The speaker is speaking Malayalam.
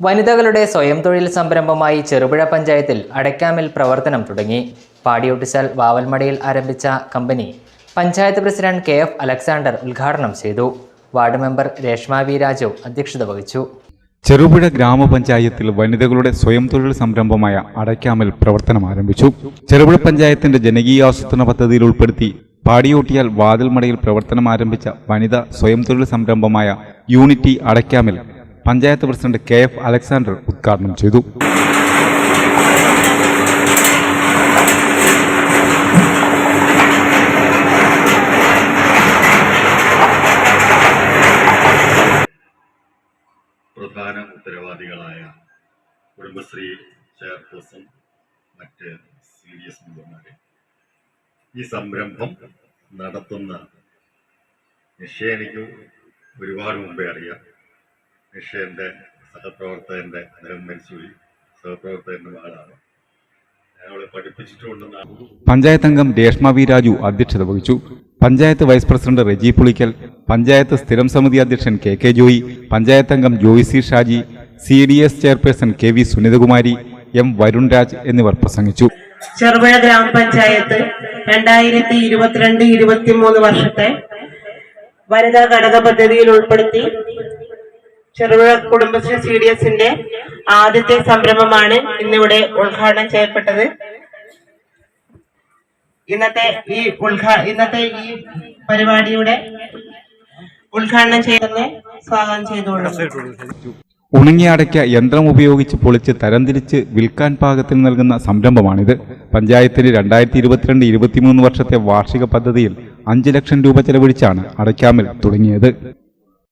വനിതകളുടെ സ്വയം തൊഴിൽ സംരംഭമായി ചെറുപുഴ പഞ്ചായത്തിൽ അടയ്ക്കാമിൽ പ്രവർത്തനം തുടങ്ങി. പാടിയൊട്ടിച്ചാൽ വാവൽമടയിൽ ആരംഭിച്ച company panchayat president K F Alexander ഉദ്ഘാടനം ചെയ്തു. Ward member Reshma V Raju അധ്യക്ഷത വഹിച്ചു. ചെറുപുഴ ഗ്രാമപഞ്ചായത്തിൽ വനിതകളുടെ സ്വയം തൊഴിൽ സംരംഭമായ അടയ്ക്കാമിൽ പ്രവർത്തനം ആരംഭിച്ചു. ചെറുപുഴ പഞ്ചായത്തിന്റെ ജനകീയാസൂത്രണ പദ്ധതിയിൽ ഉൾപ്പെടുത്തി പാടിയോട്ടിയാൽ വാതിൽമടയിൽ പ്രവർത്തനം ആരംഭിച്ച വനിതാ സ്വയം തൊഴിൽ സംരംഭമായ unity അടയ്ക്കാമൽ panchayat president K F Alexander ഉദ്ഘാടനം ചെയ്തു. പ്രധാന ഉത്തരവാദികളായ കുടുംബശ്രീ ചെയർപേഴ്സൺ മറ്റ് സി ഡി എസ് മെമ്പർമാര് ഈ സംരംഭം നടത്തുന്ന നിശ്ചയം എനിക്ക് ഒരുപാട് മുമ്പേ അറിയാം. നിഷയുടെ സഹപ്രവർത്തകന്റെ നിലം മരിച്ചുപോയി. സഹപ്രവർത്തകന്റെ മകളാണ് ഞാൻ അവളെ പഠിപ്പിച്ചിട്ടുണ്ടെന്നാണ്. പഞ്ചായത്ത് അംഗം രേഷ്മ വി രാജു അധ്യക്ഷത വഹിച്ചു. പഞ്ചായത്ത് വൈസ് പ്രസിഡന്റ് റെജി പുളിക്കൽ പഞ്ചായത്ത് സ്ഥിരം സമിതി അധ്യക്ഷൻ കെ കെ ജോയി പഞ്ചായത്ത് അംഗം Joy C Shaji C D S chairperson K V Sunithakumari M Varun Raj എന്നിവർ പ്രസംഗിച്ചു. ചെറുപുഴ ഗ്രാമപഞ്ചായത്ത് രണ്ടായിരത്തി ഇരുപത്തിരണ്ട് ഇരുപത്തിമൂന്ന് വർഷത്തെ വനിതാ ഘടക പദ്ധതിയിൽ ഉൾപ്പെടുത്തി ചെറുപുഴ കുടുംബശ്രീ സി ഡി എസിന്റെ ആദ്യത്തെ സംരംഭമാണ് ഇന്നിവിടെ ഉദ്ഘാടനം ചെയ്യപ്പെട്ടത്. ഇന്നത്തെ ഈ ഉദ്ഘാ ഇന്നത്തെ ഈ പരിപാടിയുടെ ഉദ്ഘാടനം ചെയ്യുന്ന സ്വാഗതം ചെയ്തുകൊള്ളുന്നു. ഉണങ്ങി അടയ്ക്ക യന്ത്രം ഉപയോഗിച്ച് പൊളിച്ച് തരംതിരിച്ച് വിൽക്കാൻ പാകത്തിന് നൽകുന്ന സംരംഭമാണിത്. പഞ്ചായത്തിന് രണ്ടായിരത്തി ഇരുപത്തിരണ്ട് ഇരുപത്തിമൂന്ന് വർഷത്തെ വാർഷിക പദ്ധതിയിൽ അഞ്ച് ലക്ഷം രൂപ ചെലവഴിച്ചാണ് അടയ്ക്കാമിൽ തുടങ്ങിയത്.